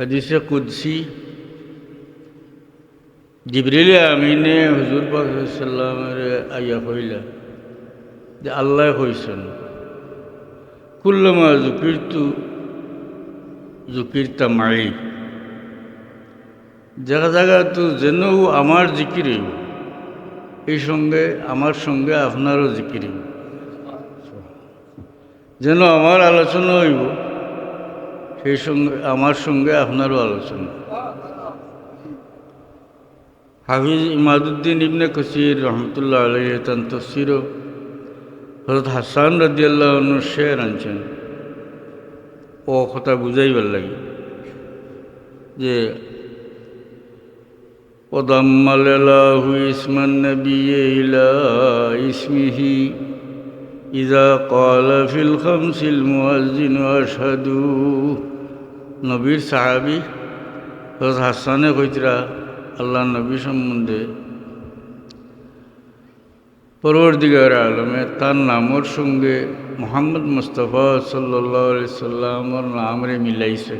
হাদিসে কুদ্সি। জিবরিল আমিনে হুজুর পাক সাল্লামের আইয়া কইলা যে আল্লাহ কইছেন কুল্লমা জুকিরতু জুকিরতা মাই। জায়গা জায়গা তো যেন আমার জিকির, এই সঙ্গে আমার সঙ্গে আপনারও জিকির। যেন আমার আলোচনা হইব। সেই সঙ্গে আমার সঙ্গে আপনারও আলোচনা হাফিজ ইমাদুদ্দিন ইবনে কসির রহমতুল্লাহ আলহ তান তসির হজরত হাসান রাজিয়াল্লাহ শের আনছেন ও কথা বুঝাইবার লাগে যে وضم الله اسم النبي إلى اسمه إذا قال في الخمس المؤذن أشهد নবীর সাহাবি হজরত হাসানে কইতরা আল্লাহ নবী সম্বন্ধে। পরবর্তীকার আলমে তার নামর সঙ্গে মোহাম্মদ মুস্তফা সাল্লাহ সাল্লামর নামরে মিলাইছে,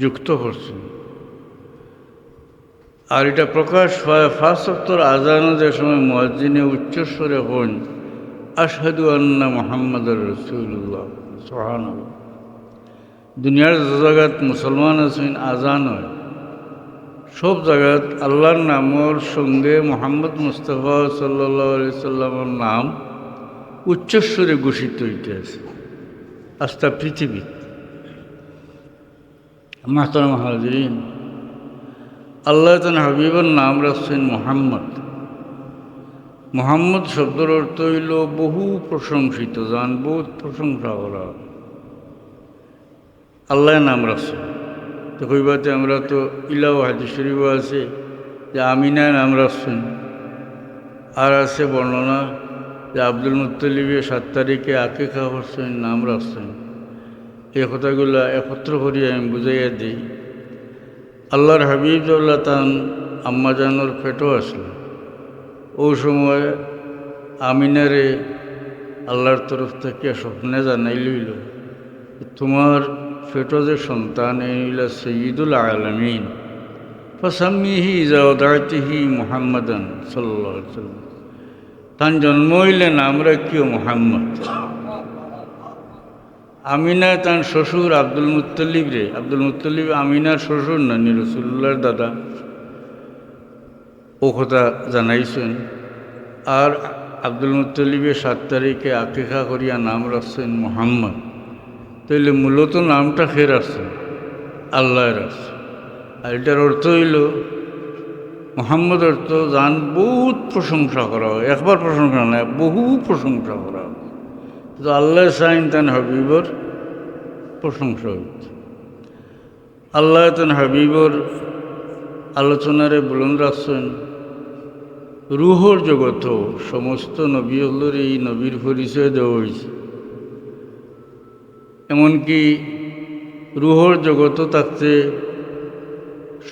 যুক্ত করছেন আর এটা প্রকাশ হয় আজানো যে সময় মসজিদে উচ্চস্বরে হন, আশহাদু আন্না মোহাম্মদ রসুল্লাহ সোহান দুনিয়ার জায়গাত মুসলমান আছেন, আজান হয়। সব জায়গাত আল্লাহর নামর সঙ্গে মোহাম্মদ মুস্তফা সাল্লাহ সাল্লামের নাম উচ্চস্বরে ঘোষিত হইতে আছে। আস্থা পৃথিবী। মাহতারা মহাজরিন আল্লাহ তান হাবিবের নাম রাখছেন মোহাম্মদ। মোহাম্মদ শব্দের অর্থ হইল বহু প্রশংসিত যান বহুত প্রশংসা করা। আল্লাহ নাম রাখছেন তো কইবাতে আমরা তো ইলাও হাজি শরীফ আছে, যে আমিনা নাম রাখছেন আর আছে বর্ণনা যে আব্দুল মুত্তলিবে সাত তারিখে আকে খাওয়া করছেন নাম রাখছেন এই কথাগুলো একত্র করি আমি বুঝাইয়া দিই। আল্লাহর হাবিবুল্লাহ তান আম্মাজানোর পেটও আসলো। ও সময় আমিনারে আল্লাহর তরফ থেকে স্বপ্নে জানাই লইল তোমার ফেটো যে সন্তান এইলা সঈদুল আলমিন। ফসাম্মিহি জাওদাতিহি মুহাম্মাদান সাল্লাহ সাল্লাম তান জন্ম হইলে নাম রাখিও মোহাম্মদ। আমিনা তার শ্বশুর আব্দুল মুত্তলিব রে। আব্দুল মুত্তলিব আমিনার শ্বশুর না রসুল্লার দাদা। ও কথা জানাইছেন। আর আব্দুল মুত্তলিবে সাত তারিখে আকিকা করিয়া নাম রাখছেন মোহাম্মদ। তাইলে মূলত নামটা খেয়ে রাখছেন আল্লাহ রাখছে আর এটার অর্থ হইল, মোহাম্মদ অর্থ জান বহুত প্রশংসা করা হয়, একবার প্রশংসা নয় বহু প্রশংসা করা হয়। তো আল্লাহ সাইন তান হাবিবর প্রশংসা হইত আল্লাহ তান হাবিবর আলোচনারে বুলন্দ রাখছেন, রুহর জগত সমস্ত নবী হলোর এই নবীর পরিচয় দেওয়া হয়েছে এমনকি রুহর জগত থাকতে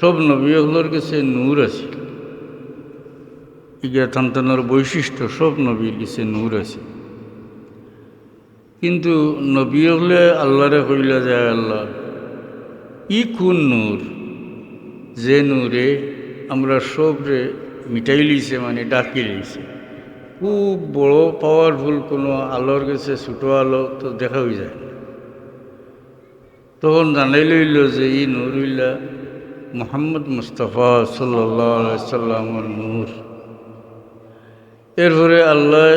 সব নবী হলোর কাছে নূর আছে। ইগা থানতানোর বৈশিষ্ট্য সব নবীর কাছে নূর আছে। কিন্তু নবী হলে আল্লাহরে কইলা যায় আল্লাহ, ই কোন নূর? যে নূরে আমরা সবরে মিটাই লিছে মানে ডাকি লিছে খুব বড় পাওয়ারফুল কোনো আলোর কাছে ছোটো আলো তো দেখা হয়ে যায় তখন জানাই লইল যে, ই নূরুল্লাহ মোহাম্মদ মুস্তফা সাল্লাহ সাল্লামর নূর। এরপরে আল্লাহ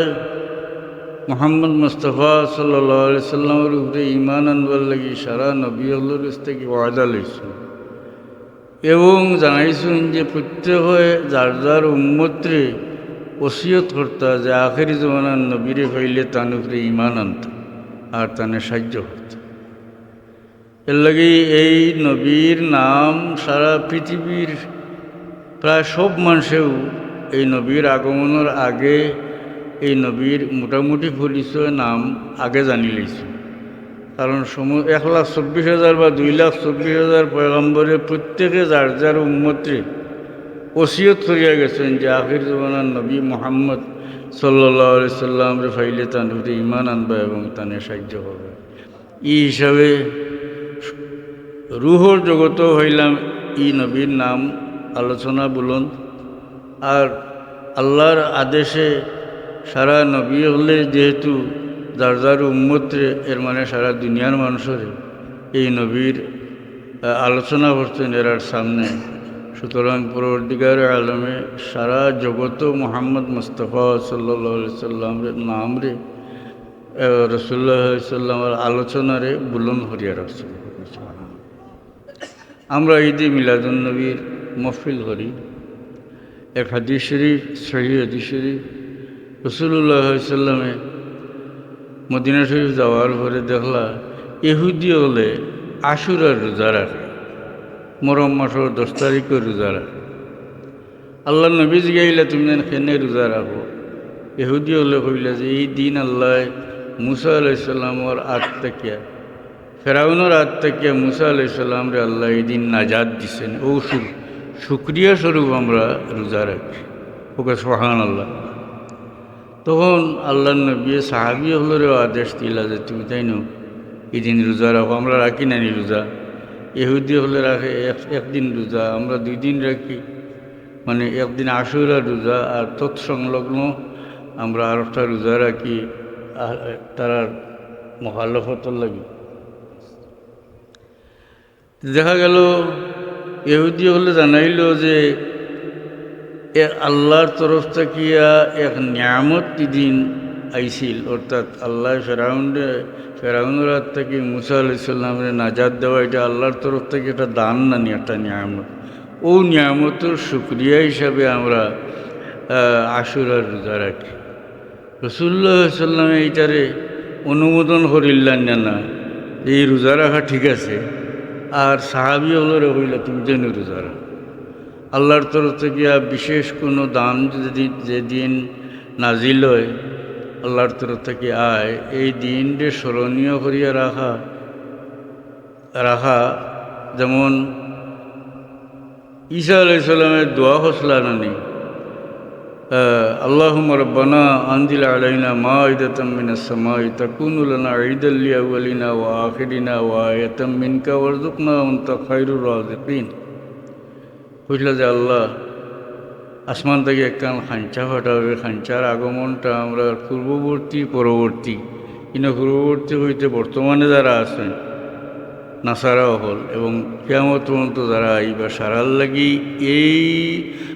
মোহাম্মদ মুস্তফা সাল্লাহ সাল্লামের উপরে ইমান আনবার লাগি সারা নবী আল্লাহর থেকে ওয়াদা লইছেন। এবং জানাইছেন যে, প্রত্যেক যার যার উন্মত্রে ওসিয়ত করতা যে, আখেরি জমানার নবীরে হইলে তার উপরে ইমান আনত আর তানে সাহায্য করত এর লাগে এই নবীর নাম সারা পৃথিবীর প্রায় সব মানুষেও এই নবীর আগমনের আগে এই নবীর মোটামুটি পরিচয় নাম আগে জানি লইছে কারণ সম এক লাখ চব্বিশ হাজার বা দুই লাখ চব্বিশ হাজার পয়গম্বরে প্রত্যেকে যার যার উন্মত্রে ওসিয়ত করিয়া গেছেন যে আখির জমানার নবী মোহাম্মদ সাল্লাহ সাল্লামরে ফাইলে তার ইমান আনবা এবং তানে সাহায্য হবে এই হিসাবে রুহর জগত হইলাম ই নবীর নাম আলোচনা বলুন। আর আল্লাহর আদেশে সারা নবী হলে যেহেতু যার যার উম্মত্রে, এর মানে সারা দুনিয়ার মানুষের এই নবীর আলোচনা করছেন এরার সামনে। সুতরাং পরবর্তীকার আলমে সারা জগত মোহাম্মদ মুস্তফা সাল্লা সাল্লামের নাম রে রসুল্লাহ সাল্লামের আলোচনারে বুলন হরিয়া রাখছেন। আমরা ঈদে মিলাদুন্নবীর মফিল করি। এক হাদিস শরীফ, সহি হাদিস শরীফ। রসুল্লাহ সাল্লামে মদিনা শরীফ যাওয়ার পরে দেখলা, ইহুদি হলে আশুরার রোজা রাখে মরম মাসর দশ তারিখের রোজা রাখে। আল্লাহ নবী জিগাইলে, তুমি যেন খেনে রোজা রাখো? ইহুদি হলে কইলা যে, এই দিন আল্লাহ মুসা আলাইসাল্লামর আট তাকিয়া ফেরাউনের আট তাকিয়া মুসা আলাইসাল্লামরে আল্লাহ এই দিন নাজাদ দিছেন। ও সুখ শুক্রিয়া স্বরূপ আমরা রোজা রাখি। ওকে সোহান আল্লাহ তখন আল্লাহ নবী সাহাবি হলেরও আদেশ দিলা যে তুমি তাই নো এই দিন রোজা রাখো। আমরা রাখি না নি রোজা। এহুদি হলে রাখে, এক- একদিন রোজা, আমরা দুই দিন রাখি। মানে একদিন আশুরা রোজা আর তৎসংলগ্ন আমরা আর একটা রোজা রাখি। আর তার মহালফতর লাগি। দেখা গেল, ইহুদি হলে জানাইল যে, এ আল্লাহর তরফ থাকিয়া এক নিয়ামত দিন আইছিল। অর্থাৎ আল্লাহ ফেরাউন্ডে ফেরাউনের হাত থেকে মুসা আলাইসাল্লামের নাজাদ দেওয়া, এটা আল্লাহর তরফ থেকে একটা দান না নি একটা নিয়ামত। ও নিয়ামতের শুক্রিয়া হিসাবে আমরা আশুরার রোজা রাখি। রসুল্লাহ সাল্লামে এইটারে অনুমোদন করিল্লান না, এই রোজা রাখা ঠিক আছে। আর সাহাবি হলরে তুমি যেন রোজা রাখো আল্লাহর তরফ থেকে বিশেষ কোনো দান যদি যেদিন নাজিল হয়, আল্লাহর তরফ থেকে আয়, এই দিনটি স্মরণীয় করিয়া রাখা রাখা। যেমন ঈসা আলাইসাল্লামের দোয়া হসলা নানি اللهم ربنا أنزل علينا مائدة من السماء تكون لنا عيدا لأولنا وآخرنا وآية منك وارزقنا وأنت خير الرازقين বুঝলো যে আল্লাহ আসমান থেকে একখান খাঞ্চা ফাটাবে খাঞ্চার আগমনটা আমরা পূর্ববর্তী পরবর্তী কিন্তু পূর্ববর্তী হইতে বর্তমানে যারা আছেন নাসারাও হল এবং কেমত পর্যন্ত যারা আইবা সারার লাগি এই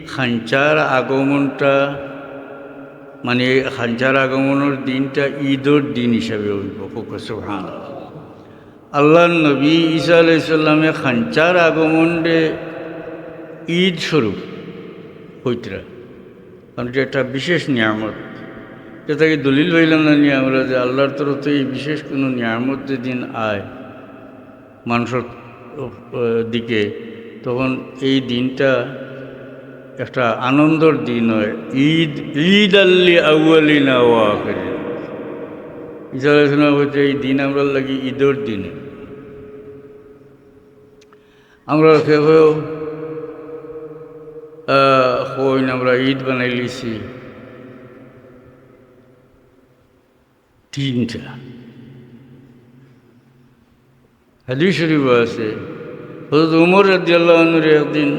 খাঞ্চার আগমনটা মানে খাঞ্চার আগমনের দিনটা ঈদর দিন হিসাবে ফোকাসে ভাঙ আল্লাহ নবী ঈসা আলাইসাল্লামে খাঞ্চার আগমনরে ঈদ স্বরূপ হইতরা কারণ এটা একটা বিশেষ নিয়ামত। যেটাকে দলিল হইলাম না নিয়ে আমরা যে আল্লাহর তরফ এই বিশেষ কোনো নিয়ামত যেদিন আয় মানুষের দিকে, তখন এই দিনটা একটা আনন্দর দিন হয়। ঈদ ঈদ আল্লি আউ্বালিনা ও আখেরি। ইসলাম হচ্ছে এই দিন আমরা লাগি ঈদের দিনে। আমরা কেউ হইন আমরা ঈদ বানাই লিছি তিনটা। হাদিস শরীফ আছে হজরত উমর রাদিয়াল্লাহনুর একদিন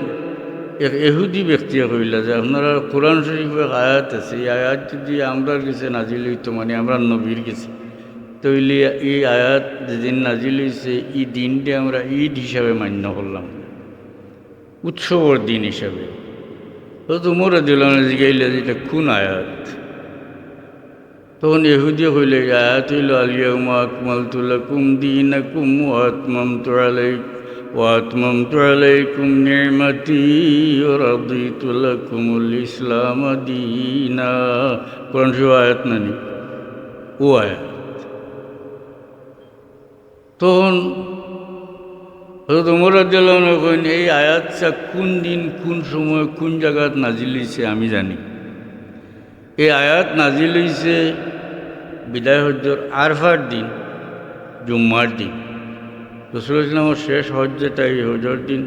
এক এহুদি ব্যক্তি কইলা যে, আপনারা কোরআন শরীফ এক আয়াত আছে, এই আয়াত যদি আমরা কাছে নাজিল হইতো মানে আমরা নবীর কাছে তৈলে এই আয়াত যেদিন নাজিল হয়েছে এই দিনটা আমরা ঈদ হিসাবে মান্য করলাম। উৎসবর দিন হিসাবে। হয়তো উমর দিলাম জিগাইলে যে, এটা কোন আয়াত? তখন এহুদি হইলে এই আয়াত হইল আলিয়াউমা আকমাল তুলাকুম দিন আকুম ওয়াতমাম তুয়ালাই ওয়াতমাম তুয়ালাইকুম নিয়মাতি রাদি তুলাকুমুল ইসলাম দিনা কোরআন আয়াত নানি। ও আয়াত। তখন হজরত উমর রাদিয়াল্লাহু কইন এই আয়াতটা কোন দিন, কোন সময়, কোন জায়গাত নাজিল হইছে আমি জানি। এই আয়াত নাজিল হইছে বিদায় হজ্জর আরফার দিন, জুম্মার দিন। রসুল ইসলামের শেষ হজ যেটা এই হজর দিন,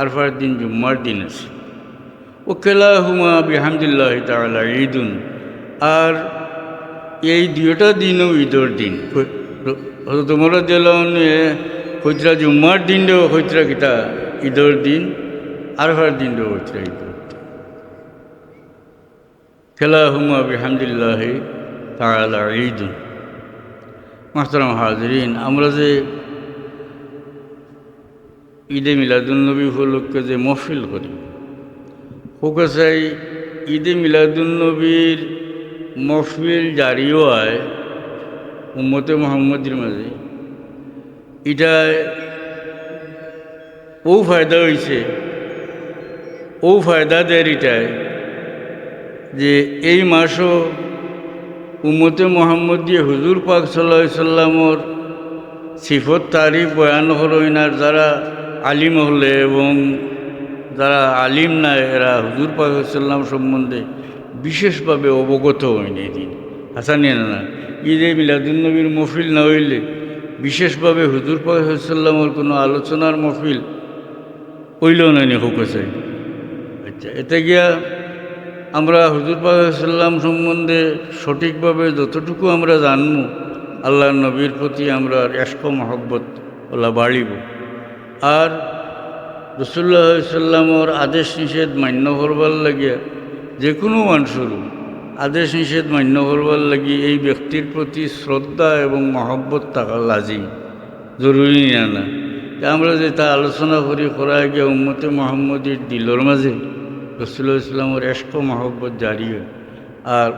আরফার দিন, জুম্মার দিন আছে। ও কেলা হুমা বিহামদুল্লাহ তালা ঈদুন। আর এই দুইটা দিনও ঈদের দিন। হজরত উমর রাদিয়াল্লাহু কৈতরা জুম্মার দিনও কৈতরা কিতা? ঈদর দিন, আরফার দিনও কৈতরা ঈদ খেলা হুমা বিহামদুল্লাহ তালা ঈদ। মাহতারাম হাজরিন, আমরা যে ঈদে মিলাদুলনবী উপলক্ষে যে মহফিল করি হোকাসাই ঈদে মিলাদুলনবীর মহফিল জারিও হয় উম্মতে মোহাম্মদের মাঝে। এটায় ও ফায়দা হয়েছে ও ফায়দা দেয় এটায় যে এই মাসও উম্মতে মোহাম্মদ হুজুর পাক সাল্লা সাল্লামর সিফত, তারিফ বয়ান হল ইনার যারা আলিম হলে এবং যারা আলিম না, এরা হুজুর পাক সাল্লাম সম্বন্ধে বিশেষভাবে অবগত হয়নি এদিন হাসানিয়া না। ঈদে মিলাদুলনবীর মফিল না হইলে বিশেষভাবে হুজুর পাক সাল্লামর কোনো আলোচনার মফিল হইলেও নানি হোকেছে আচ্ছা এতে গিয়া আমরা হুজুর পাকাল্লাম সম্বন্ধে সঠিকভাবে যতটুকু আমরা জানব আল্লাহ নবীর প্রতি আমরা এশক মহব্বত ওলা বাড়িব। আর রসুল্লাহ সাল্লামর আদেশ নিষেধ মান্য করবার লাগিয়া যে কোনো মানুষেরও আদেশ নিষেধ মান্য করবার লাগি এই ব্যক্তির প্রতি শ্রদ্ধা এবং মহব্বত থাকা লাজিম, জরুরি না। আমরা যে তা আলোচনা করি করা গিয়া উম্মতে মোহাম্মদীর দিলর মাঝে রসুল্লাহ ইসলামের এশক মহব্বত জারি হয় আর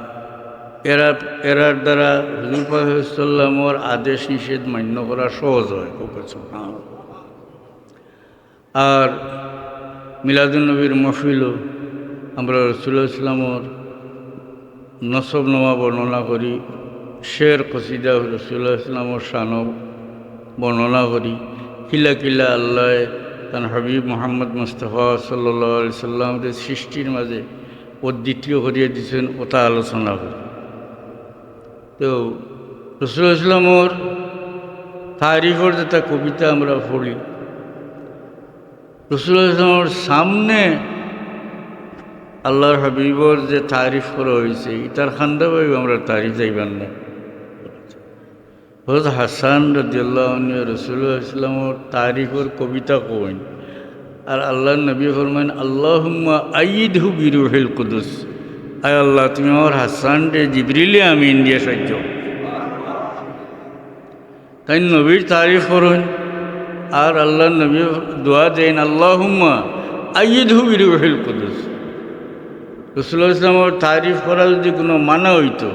এরা, এরার দ্বারা হুজুর আদেশ নিষেধ মান্য করা সহজ হয়। আর মিলাদুলনবীর মফিলও আমরা রসুল্লাহ ইসলামর নসব নমা বর্ণনা করি, শের কসিদা রসুল্লাহ ইসলামর শানব বর্ণনা করি কিলা কিলা আল্লাহ তান হাবিব মোহাম্মদ মুস্তফা সাল্লি সাল্লামের সৃষ্টির মাঝে অদ্বিতীয় করিয়ে দিয়েছেন ওটা আলোচনা করি তো রসুল ইসলামর তারিফর যেটা কবিতা আমরা পড়ি। রসুল ইসলামর সামনে আল্লাহর হাবিবর যে তারিফ করা হয়েছে ইটার খান্দা পাইব আমরা তারিফ যাইবার না হজরত হাসান রদিয়াল্লাহ রসুল্লাহ ইসলামর তারিফর কবিতা কইন। আর আল্লাহ নবী ফরমাইন, আল্লাহুম্মা আইদ হু বিরুহিল কুদুস। আয় আল্লাহ, তুমি আমার হাসান রে জিবরিলে আমি ইন্ডিয়া সাহায্য তাই নবীর তারিফ করুন আর আল্লাহ নবী দোয়া দেন, আল্লাহুম্মা আইদ হু বিরুহিল কুদুস। রসুল্লাহ ইসলামর তারিফ করা যদি কোনো মানা হইতো,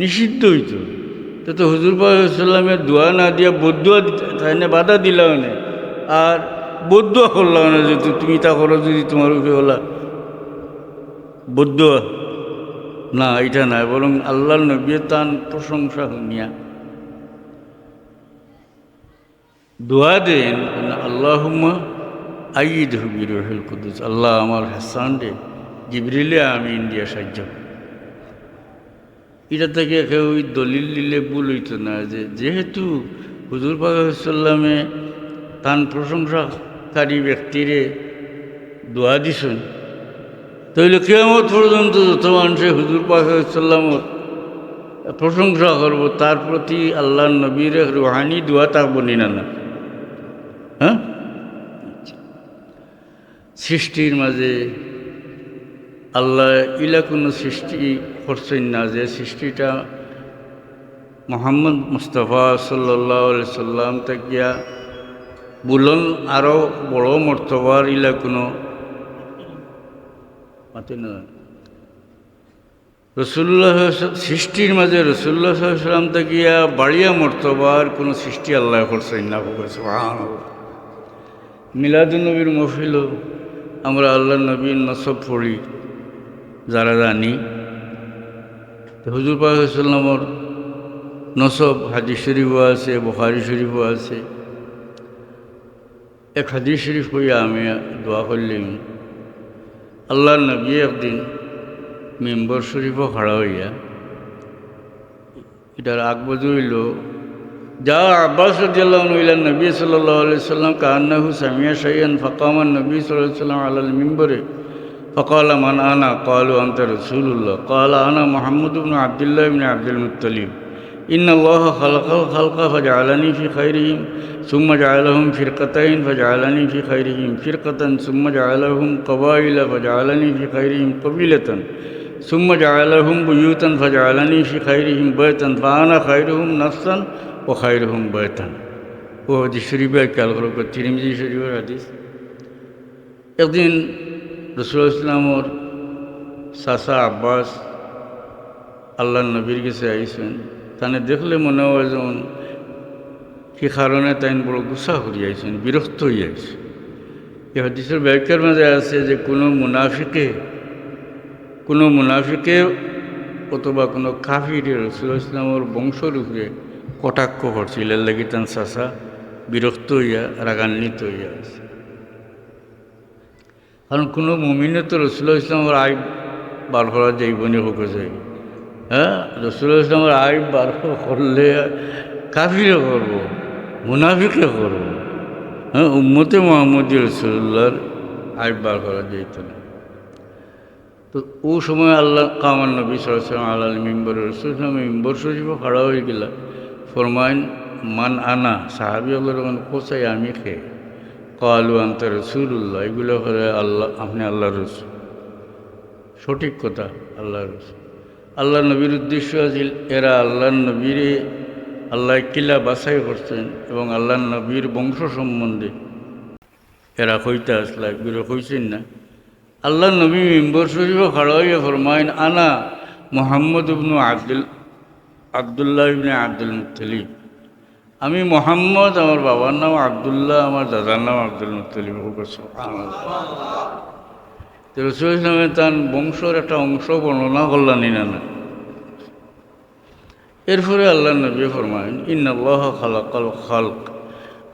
নিষিদ্ধ হইতো তো তো হুজুর পাল্লামের দোয়া না দিয়া বদুয়া তাই বাধা দিলাও না আর বদুয়া করলাম না যে তুমি তা করো যদি তোমার উপরে হলা। বদুয়া না এটা না বরং আল্লাহ নবী তান প্রশংসা শুনিয়া। দোয়া দেন আল্লাহম্মা আইদ হুবির কুদুস। আল্লাহ আমার হাসান রে জিবরিলে আমি ইন্ডিয়া সাহায্য এটা থেকে কেউ দলিল দিলে ভুল হইত না। যে যেহেতু হুজুর পাকামে তান প্রশংসাকারী ব্যক্তিরে দোয়া দিছেন, তাইলে কেমত পর্যন্ত যত মানুষে হুজুর পাকামর প্রশংসা করব, তার প্রতি আল্লাহ নবীর রুহানি, দোয়া থাকব না না হ্যাঁ? সৃষ্টির মাঝে আল্লাহ ইলা কোনো সৃষ্টি করছেন না যে সৃষ্টিটা মোহাম্মদ মুস্তফা সাল্লাহ সাল্লাম তাকিয়া বুলন আরও বড় মর্তবার ইলা কোনো রসুল্লাহ সৃষ্টির মাঝে রসুল্লাহ সাল্লাম তাকিয়া বাড়িয়া মর্তবার কোনো সৃষ্টি আল্লাহ করছেন না মিলাদুলনবীর মফিলও আমরা আল্লাহ নবীর নসব পড়ি, যারা জানি। হুজুর পাকামর নসব হাদিস শরীফও আছে, বখারি শরীফও আছে। এক হাদিস শরীফ হইয়া আমি দোয়া করলাম আল্লাহ নবী একদিন মেম্বর শরীফও খাড়া হইয়া এটার আগ হইল, যা আব্বাস রদিয়াল্লাহ ইলা নবী সাল্লাহ আলি সাল্লাম কান্নাহু সামিয়া শাইয়ান ফকামান নবী সাল্লাহ সাল্লাম আল্লাহ মিম্বরে فقال من أنا قالوا أنت رسول الله قال أنا محمد بن عبد الله بن عبد المطلب إن الله خلق الخلق فجعلني في خيرهم ثم جعلهم فرقتين فجعلني في خيرهم فرقة ثم جعلهم قبائل فجعلني في خيرهم قبيلة ثم جعلهم بيوتا فجعلني في خيرهم بيتا فأنا خيرهم نفسا وخيرهم بيتا ও হাদিস শরীফে খেয়াল করো তিরিমিজি শরীফের হাদিস একদিন রসুল ইসলামর সাসা আব্বাস আল্লাহ নবীর কাছে আইসেন। তানে দেখলে মনে হয় যেমন কি কারণে তাই বড় গুসা হরিয়াইছেন বিরক্ত হইয়াছে এই হাদিসের ব্যাখ্যার মাঝে আছে যে কোনো মুনাফিকে কোনো মুনাফিকে অথবা কোনো কাফির রসুল ইসলামর বংশর উপরে কটাক্ষ করছিল এর লাগি তান চাষা বিরক্ত হইয়া, রাগান্বিত হইয়া আছে। কারণ কোনো মুমিনে তো রসুল ইসলামের আয় বার করা যাইবনি হোক হ্যাঁ? রসুল ইসলামের আয় বার করলে কাফিরে করব মুনাফিকে করব। হ্যাঁ? উম্মতে মোহাম্মদী রসুল্লাহর আয় বার করা যাইত না। তো ও সময় আল্লাহ কামার নবী সালাম আল্লাহ মেম্বর রসুল ইসলাম মেম্বর সচিব খাড়া হয়ে গেলা। ফরমাইন, মান আনা সাহাবি আল্লাহ কোথায় আমি খেয়ে? কালু আন্ত রসুল্লাহ এগুলো হলে আল্লাহ, আপনি আল্লাহ রসুল। সঠিক কথা আল্লাহ রসুল। আল্লাহ নবীর উদ্দেশ্য আছিল এরা আল্লাহ নবীরে আল্লাহ কিলা বাছাই করছেন এবং আল্লাহ নবীর বংশ সম্বন্ধে এরা কইতে আসলা, এগুলো কইছেন না। আল্লাহ নবী মেম্বর শরীফ খাড়াইয়া ফরমাইন, আনা মোহাম্মদ ইবনু আব্দুল, আবদুল্লাহ ইবনে আব্দুল মুতলিব আমি মোহাম্মদ, আমার বাবার নাম আবদুল্লাহ, আমার দাদার নাম আব্দুল মুতলিব রসুল ইসলামে তার বংশর একটা অংশ বর্ণনা করলানি না না এরপরে আল্লাহ নবী ফরমাইন ইন আল্লাহ খালাকাল খালক।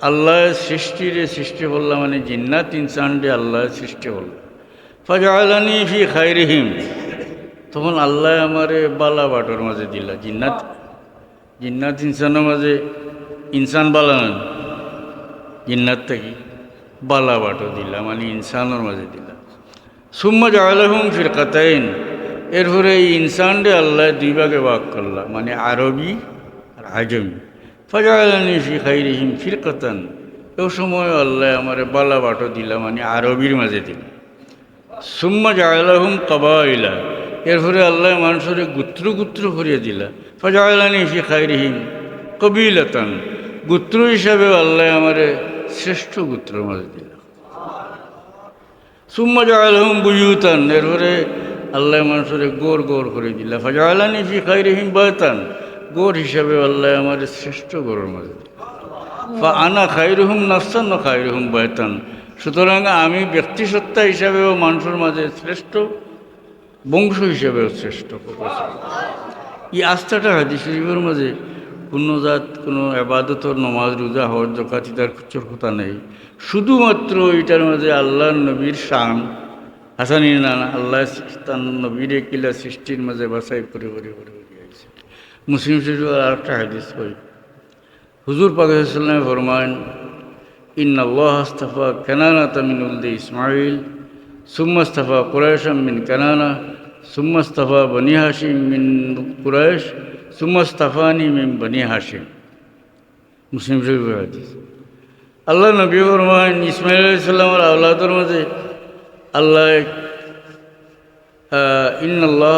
আল্লাহ সৃষ্টিরে সৃষ্টি করলাম মানে জিন্নাত ইনসানরে আল্লাহ সৃষ্টি করল ফাজালানি ফি খাইরিহিম। তখন আল্লাহ আমারে বালা বাটোর মাঝে দিলা, জিন্নাত জিন্নাত ইনসানের মাঝে ইনসান বালা নন জিন্নাত থাকি বালা বাটো দিলা মানে ইনসানের মাঝে দিলা সুম্মা জালাহুম ফিরকাতাইন, এরপরে এই ইনসানরে আল্লাহ দুই ভাগে ভাগ করলা মানে আরবি আর আজমি। ফাজালানি ফি খাইরিহিম ফিরকাতান এও সময় আল্লাহ আমারে বালা বাটো দিলা মানে আরবির মাঝে দিলা। সুম্মা জালাহুম কবাইলা, এরপরে আল্লাহ মানুষের গুত্র গুত্র করিয়ে দিলা। ফাজালানি ফি খাইরিহিম কবিলাতান গুত্র হিসাবে আল্লাহ আমারে শ্রেষ্ঠ গুত্রের মাঝে দিলা সুম্মা জালাহুম বুয়ুতান, এরপরে আল্লাহ মানুষের গোর গোর করে দিলা। ফাজালানি ফি খাইরিহিম বয়তান গোর হিসাবে আল্লাহ আমার শ্রেষ্ঠ গোরের মাঝে দিলা আনা খাইরুহুম নাফসান না খাইরুহুম বয়তান সুতরাং আমি ব্যক্তিসত্তা হিসাবেও মানুষের মাঝে শ্রেষ্ঠ, বংশ হিসেবেও শ্রেষ্ঠ। এই আস্থাটা হাদিস শরীফের মাঝে কোনো জাত কোনো আবাদতর নমাজ, রোজা হওয়ার জকাতি তার কথা নেই। শুধুমাত্র এটার মাঝে আল্লাহ নবীর শান। হাসানি না আল্লাহ তার নবীর কিলা সৃষ্টির মাঝে বাছাই করে করে করে দিয়েছে মুসলিম শরীফ আর একটা হাদিস কই? হুজুর পাকিস্তানে ফরমান ইন আল্লাহ আস্তফা কেনানা তামিন উলদে ইসমাইল সুম্মাস্তফা কুরাইশাম মিন কেনানা সুম্মাস্তফা বনি হাসিম মিন কুরাইশ সুম্মাস্তফানি মিন বনি হাসিম মুসলিম শরীফের আল্লাহ নবী ফরমান ইসমাইল আলাইসাল্লামের আওলাদের মাঝে আল্লাহ ইন আল্লাহ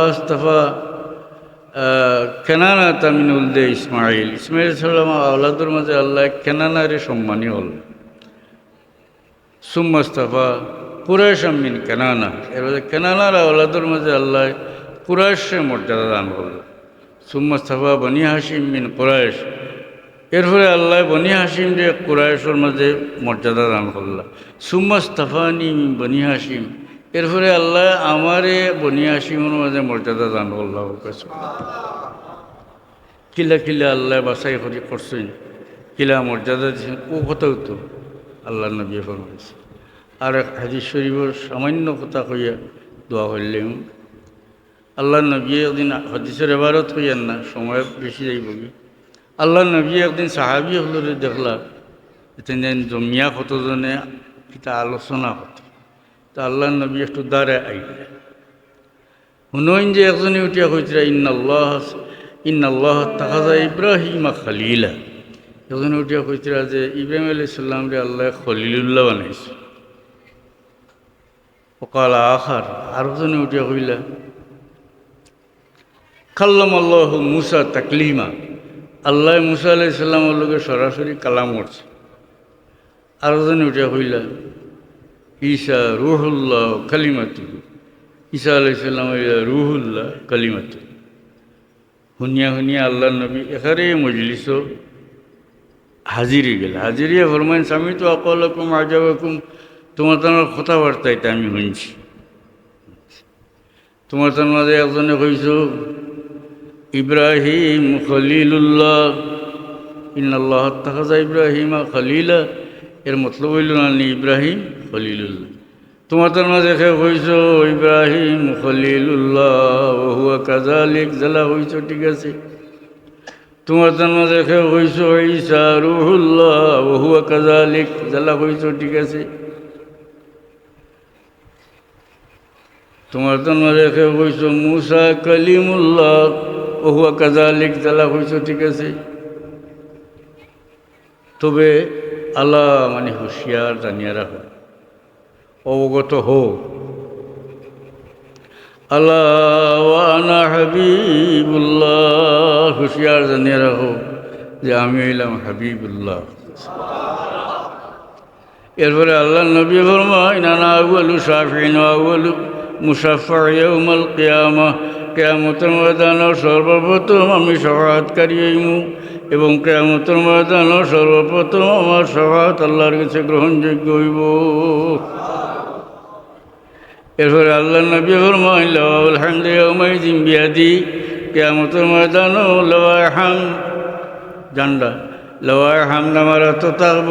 কেনানা তামিন উলদে ইসমাইল। ইসমাইল সাল্লাম আওলাদের মাঝে আল্লাহ কেনানারে সম্মানী হল সুম্মাস্তফা কুরাইশ মিন কেনানা। এর কেনানার আওলাদের মাঝে আল্লাহ কুরাইশে মর্যাদা দান করল সুম্মাস্তফা বনি হাসিম মিন কুরাইশ। এরপরে আল্লাহ বনি হাসিম যে কুরাইশের মাঝে মর্যাদা দান করল। সুম্মাস্তফানি মিন বনি হাসিম এরপরে আল্লাহ আমারে বনি হাসিমের মাঝে মর্যাদা দান করল। কিলা কিলা আল্লাহ বাসাই করি করছেন। কিলা মর্যাদা দিয়েছেন। ও কথাও তো আল্লাহ নবী ফরমাইছে। আর এক হাদিস শরীফের সামান্য কথা কইয়া দোয়া করলেন। আল্লাহ নবী একদিন হাদিসের এবারত কইয়ান না, সময় বেশি যাইব কি? আল্লাহ নবী একদিন সাহাবি হলরে দেখলা যেন জমিয়া কতজনে এটা আলোচনা হতো তা আল্লাহ নবী একটু দাঁড়ে আইলে শুনইন যে একজনে উঠিয়া কইতরা ইন্নাল্লাহ ইন আল্লাহ তাহাজা ইব্রাহিম খালিলা। এখন উঠিয়া কইছিলা যে ইব্রাহিম আলী সাল্লাম রে আল্লাহ খলিলুল্লাহ বানাইছে। অকাল আখার, আরেকজনে উঠিয়া কইলা খাল্লাম আল্লাহ মুসা তাকলিমা। আল্লাহ মুসা আলাই সাল্লামের লোকে সরাসরি কালাম করছে। আরেকজনে উঠিয়া কইলা ঈশা রুহুল্লাহ কালিমাতু ঈসা আলাই সাল্লাম রুহুল্লাহ কালিমাতু শুনিয়া শুনিয়া আল্লাহ নবী এখানে মজলিস হাজিরি গেল। হাজিরিয়া ফরমাইন আমি তো অকলকুম আজাবাকুম। তোমার তোমার কথাবার্তা এটা আমি শুনছি। তোমার তার মাঝে একজনে কইছ ইব্রাহিম খলিলুল্লাহ। ইন্নাল্লাহ তাহাজা ইব্রাহিমা খলিলা। এর মতলব হইল না ইব্রাহিম খলিলুল্লাহ। তোমার তার মাঝে খে কইছ ইব্রাহিম খলিলুল্লাহ হুয়া কাজালিক জ্বালা হইছ, ঠিক আছে। তোমার তার মাঝে খে কইছ ঈসা রুহুল্লাহ হুয়া কাজালিক জ্বালা হইছ, ঠিক আছে। তোমার তার মাঝে খে কইছ মুসা কলিমুল্লাহ হুয়া কাজালিক জ্বালা হইছ ঠিক আছে তবে আল্লাহ মানে হুঁশিয়ার জানিয়ে রাখো অবগত হো আল্লাহ হাবিবুল্লাহ হুঁশিয়ার জানিয়ে রাখো যে আমি এলাম হাবিবুল্লাহ এরপরে আল্লাহ নবী ফরমাই নানা আউ্লু শাফিন আউ্লু মুসাফা ইয়াউমাল কিয়ামা কেয়ামতের ময়দানও সর্বপ্রথম আমি সহায়তকারী হইমু এবং কেয়ামতের ময়দানও সর্বপ্রথম আমার সহায়ত আল্লাহর কাছে গ্রহণযোগ্য হইব। এরপরে আল্লাহ নবী ফরমাইল আলহামদুলিল্লাহ বিয়াদি, কেয়ামতের ময়দানও লওয়ায় হাম জান্ডা লওয়ায় হাম নামারা তো থাকব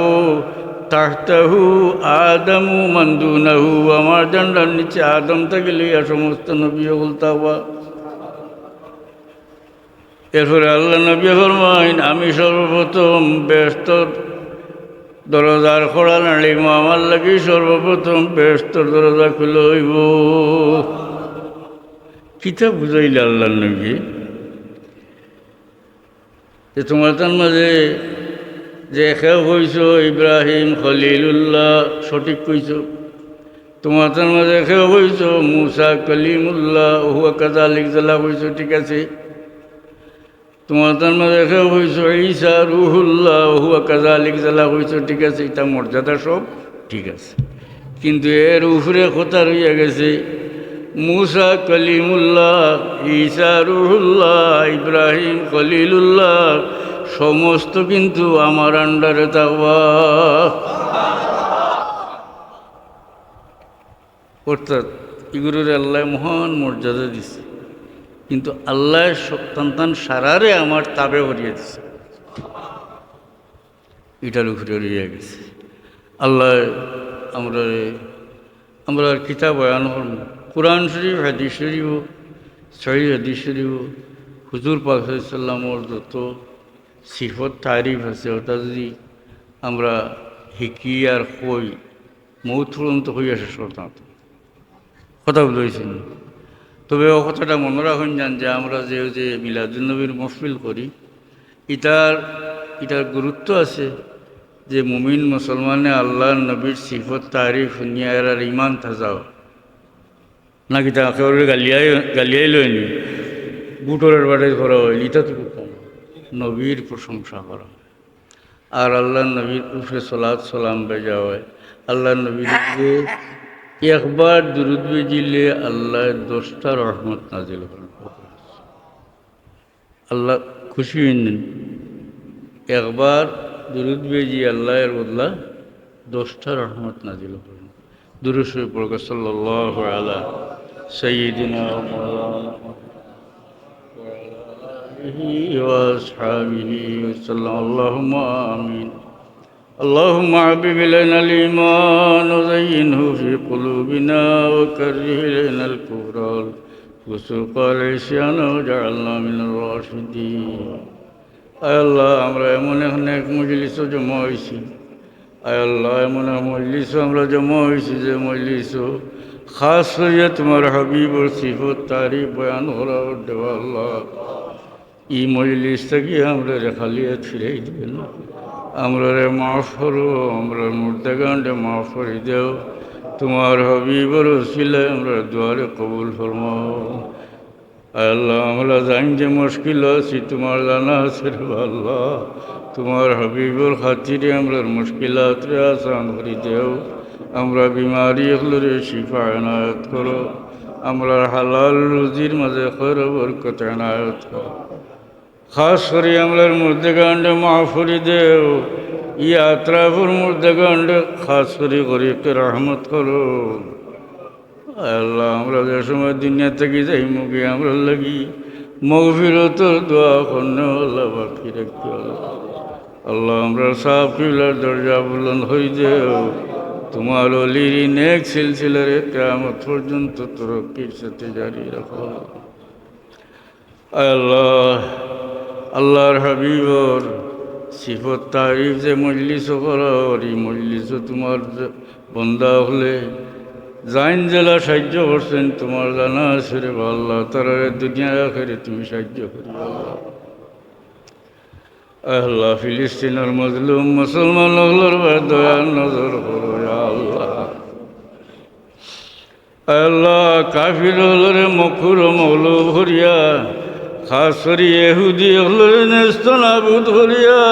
তাহতাহু আদমু মন্দুনাহু, আমার জান্ডার নিচে আদম থেকে লইয়া সমস্ত নবী বলতাবা। এরপরে আল্লাহ নবী ফরমাইন, আমি সর্বপ্রথম ব্যস্ত দরজার খোড়া নাড়িম আমার লাগি সর্বপ্রথম ব্যস্ত দরজা খুলে হইব। কিতা বুঝাইলে আল্লাহ নবী? যে তোমার তার মাঝে যে খেয়ে হইছ ইব্রাহিম খলিলুল্লাহ সঠিক কইছ। তোমার তার মাঝে খেয়ে হইছ মুসা কলিমুল্লাহ হুয়া কাজা লিখজলা হইছ ঠিক আছে। তোমার তার মাঝে খেয়ে হইছ ঈসা রুহুল্লাহ হুয়া কাজা লিখজলা হইছ ঠিক আছে। এটা মর্যাদা সব, ঠিক আছে। কিন্তু এর উপরে কথা রইয়া গেছে, মুসা কলিমুল্লাহ ঈসা রুহুল্লাহ ইব্রাহিম খলিলুল্লাহ সমস্ত কিন্তু আমার আন্ডারে থাকবা। অর্থাৎ এগুলোর আল্লাহ মহান মর্যাদা দিছে। কিন্তু আল্লাহ সন্তান সারারে আমার তাবে হরিয়ে দিছে। এটার উপরে রইয়া গেছে। আল্লাহ আমরা আমরা কিতাব বয়ান করব? কোরআন শরীফ, হাদিস শরীফ, সহি হাদিস শরীফ, হুজুর পাকসাল্লামর যত সিফত তারিফ আছে ওটা যদি আমরা শিকি আর কই মৌ তুরন্ত হইয়া শেষ করতাম। কথা বলেছেন তবে ও কথাটা মনে রাখুন যান যে আমরা যে যে মিলাদুলনবীর মহফিল করি ইটার ইটার গুরুত্ব আছে যে মুমিন মুসলমানে আল্লাহ নবীর সিফত তারিফ শুনিয়া আর ইমান থাজাও নাকি তা একেবারে গালিয়াই গালিয়াই লয়নি বুটরের বাড়ি করা হয় ইটা তো নবীর প্রশংসা করা আর আল্লাহ নবীর উপরে সলাদ সালাম বেজা হয়। আল্লাহ নবীর একবার দুরুদ বেজিলে আল্লাহ দশটা রহমত নাজিল আল্লাহ খুশি হইলেন একবার দুরুদ বেজি আল্লাহর বদলা দশটা রহমত নাজিল করেন। দুরুশ্বর পড়ক সাল্লাহ আলা وأصحابه وسلم اللهم آمين اللهم حبب إلينا الإيمان وزينه في قلوبنا وكره إلينا الكفر والفسوق والعصيان وجعلنا من الراشدين আয় আল্লাহ আমরা এমন এখন এক মজলিস জমা হয়েছি আয় আল্লাহ এমন এক মজলিস আমরা জমা হয়েছি যে মজলিস খাস করিয়া তোমার হাবিবর সিফত তারিফ বয়ান করা দেওয়া আল্লাহ ই মজলিস থেকে আমরা খালিয়া ফিরাই দিবেন আমরা রে মাফ করো, আমরা মুর্দাগান্ডে মাফ করে দেও। তোমার হবিবর ওসিলায় আমরা দুয়ারে কবুল ফরমাও। আল্লাহ, আমরা জানি যে মুশকিল আছি, তোমার জানা আছে আল্লাহ। তোমার হবিবর খাতিরে আমরা মুশকিলাত রে আসান করে দেও। আমরা বিমারি হলরে শিফা এনায়ত করো। আমরা হালাল রুজির মাঝে খৈর বরকত এনায়ত করো। খাস করে আমরার মুর্দেগান্ডে মাফরি দেও, ই আত্রাফুর মুর্দেগান্ডে খাস করে গরিবকে রহমত করো। আল্লাহ, আমরা যে সময় দুনিয়া থেকে যাই, মুখে আমরা লাগি। মগফিরত দোয়া কন্যা আল্লাহ বাকি রাখতে আল্লাহ, আমরা সাফ কিবলার দরজা বুলন্দ হই দেও। তোমার অলির নেক সিলসিলারে কেমন পর্যন্ত তরক্কির সাথে জারি রাখো। আল্লাহ আল্লাহর হাবিবর, সিফত তারিফ যে মজলিস করার এই মজলিস তোমার বন্দা হলে জাইন জেলা সাহায্য করছেন, তোমার জানা আছে রে আল্লাহ, তারা দুনিয়া আখেরে তুমি সাহায্য করি। আল্লাহ ফিলিস্তিনের মজলুম মুসলমান হলোর দয়ার নজর করো আল্লাহ। আল্লাহ কাফির হলরে মকুর মৌল ভরিয়া খাস করি এহুদি হলরে নেস্ত নাবুদ হরিয়া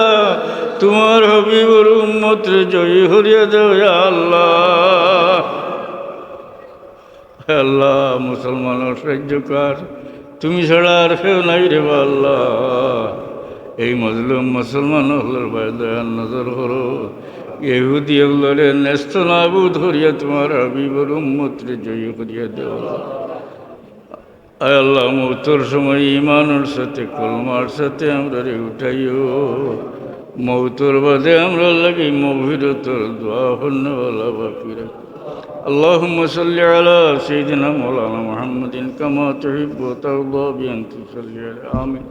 তোমার হবিবর উম্মত্রে জয়ী হরিয়া দেও ইয়া আল্লাহ। আল্লাহ মুসলমানের সাহায্যকার তুমি ছাড়া আর কেউ নাই রে আল্লাহ। এই মজলুম মুসলমান হলোর দয়ার নজর করো। ইহুদি হলরে ন্যস্ত নাবুদ হরিয়া তোমার হাবিবর উম্মত্রে জয়ী করিয়া দেও আয় আল্লাহ মৌতর সময় ইমানের সাথে কলমার সাথে আমরা রে উঠাইও মৌতর বাদে আমরা লাগি মভিরতর দোয়া হন্যওয়ালা বাকি রাখি اللهم صل على سيدنا مولانا محمد كما تحب وترضى بأن تصلي عليه آمين